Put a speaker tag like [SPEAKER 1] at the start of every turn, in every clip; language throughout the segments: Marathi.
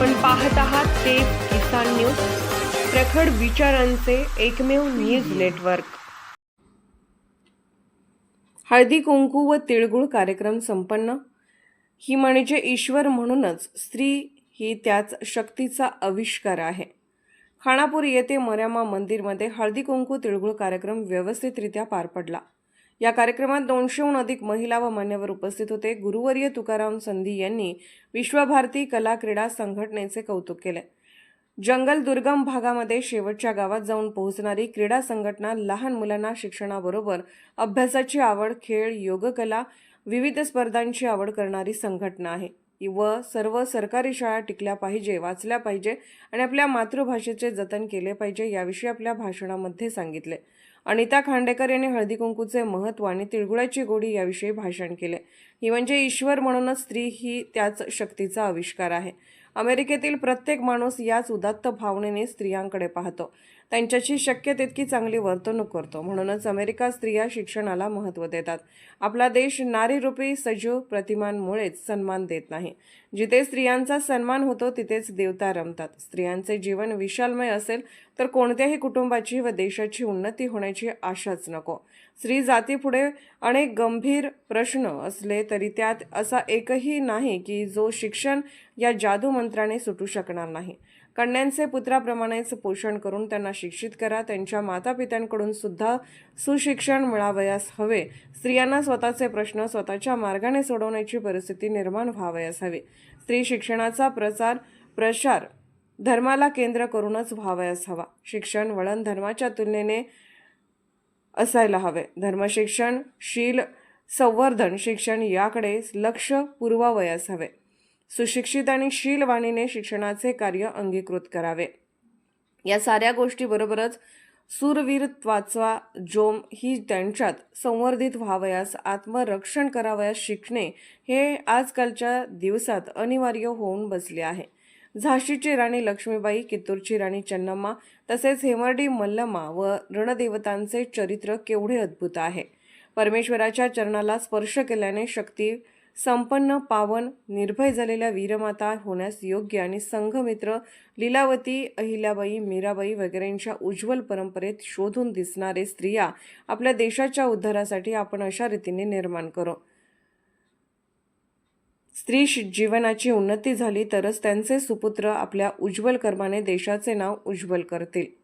[SPEAKER 1] आपण पाहत आहात ते किसान न्यूज प्रखड विचारांचे एकमेव न्यूज नेटवर्क. हळदी कुंकू व तिळगुळ कार्यक्रम संपन्न. ही म्हणजे ईश्वर म्हणूनच स्त्री ही त्याच शक्तीचा आविष्कार आहे. खानापूर येथे मर्यामा मंदिरमध्ये हळदी कुंकू तिळगुळ कार्यक्रम व्यवस्थितरित्या पार पडला. या कार्यक्रमात दोनशेहून अधिक महिला व मान्यवर उपस्थित होते. गुरुवर्य तुकाराम संधी यांनी विश्वभारती कला क्रीडा संघटनेचे कौतुक केले. जंगल दुर्गम भागामध्ये शेवटच्या गावात जाऊन पोहोचणारी क्रीडा संघटना लहान मुलांना शिक्षणाबरोबर अभ्यासाची आवड खेळ योगकला विविध स्पर्धांची आवड करणारी संघटना आहे. व सर्व सरकारी शाळा टिकल्या पाहिजे वाचल्या पाहिजे आणि आपल्या मातृभाषेचे जतन केले पाहिजे याविषयी आपल्या भाषणामध्ये सांगितले. अनिता खांडेकर यांनी हळदी कुंकूचे महत्त्व आणि तिळगुळाची गोडी याविषयी भाषण केले. ही म्हणजे ईश्वर म्हणूनच स्त्री ही त्याच शक्तीचा आविष्कार आहे. अमेरिकेतील प्रत्येक माणूस याच उदात्त भावनेने स्त्रियांकडे पाहतो. त्यांच्याशी शक्य तितकी चांगली वर्तणूक करतो. म्हणूनच अमेरिका स्त्रिया शिक्षणाला महत्त्व देतात. आपला देश नारीरूपी सजीव प्रतिमांमुळेच सन्मान देत नाही. जिथे स्त्रियांचा सन्मान होतो तिथेच देवता रमतात. स्त्रियांचे जीवन विशालमय असेल तर कोणत्याही कुटुंबाची व देशाची उन्नती होण्याची आशाच नको. स्त्री जातीपुढे अनेक गंभीर प्रश्न असले तरी त्यात असा एकही नाही की जो शिक्षण या जादू मंत्राने सुटू शकणार नाही. कन्यांचे पुत्राप्रमाणेच पोषण करून त्यांना शिक्षित करा. त्यांच्या मातापित्यांकडून सुद्धा सुशिक्षण मिळावयास हवे. स्त्रियांना स्वतःचे प्रश्न स्वतःच्या मार्गाने सोडवण्याची परिस्थिती निर्माण व्हावयास हवी. स्त्री शिक्षणाचा प्रचार प्रसार धर्माला केंद्र करूनच व्हावयास हवा. शिक्षण वळण धर्माच्या तुलनेने असायला हवे. धर्मशिक्षण शील संवर्धन शिक्षण याकडे लक्ष पुरवावयास हवे. सुशिक्षित आणि शीलवाणीने शिक्षणाचे कार्य अंगीकृत करावे. या साऱ्या गोष्टीबरोबरच सूरवीरत्वाचा जोम ही त्यांच्यात संवर्धित व्हावयास आत्मरक्षण करावयास शिकणे हे आजकालच्या दिवसात अनिवार्य होऊन बसले आहे. झाशीची राणी लक्ष्मीबाई कित्तूरची राणी चन्नम्मा तसेच हेमर्डी मल्लम्मा व रणदेवतांचे चरित्र केवढे अद्भुत आहे. परमेश्वराच्या चरणाला स्पर्श केल्याने शक्ती संपन्न पावन निर्भय झालेल्या वीरमाता होण्यास योग्य आणि संघमित्र लीलावती अहिल्याबाई मीराबाई वगैरेंच्या उज्ज्वल परंपरेत शोधून दिसणारे स्त्रिया आपल्या देशाच्या उद्धारासाठी आपण अशा रीतीने निर्माण करू. स्त्री शि- जीवनाची उन्नती झाली तरच त्यांचे सुपुत्र आपल्या उज्ज्वल कर्माने देशाचे नाव उज्ज्वल करतील.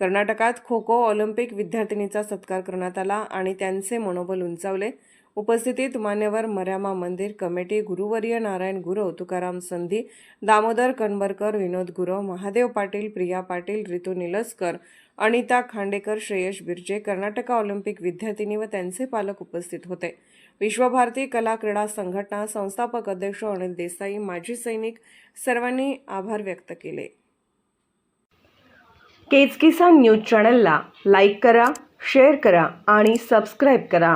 [SPEAKER 1] कर्नाटकात खो खो ऑलिम्पिक विद्यार्थिनीचा सत्कार करण्यात आला आणि त्यांचे मनोबल उंचावले. उपस्थितीत मान्यवर मर्यामा मंदिर कमिटी गुरुवर्य नारायण गुरव तुकाराम संधी दामोदर कणबरकर विनोद गुरव महादेव पाटील प्रिया पाटील रितू निलस्कर अनिता खांडेकर श्रेयश बिर्जे कर्नाटका ऑलिम्पिक विद्यार्थिनी व त्यांचे पालक उपस्थित होते. विश्वभारती कला क्रीडा संघटना संस्थापक अध्यक्ष अनिल देसाई माजी सैनिक सर्वांनी आभार व्यक्त केले. केज किसान न्यूज चॅनलला लाईक करा शेअर करा आणि सबस्क्राईब करा.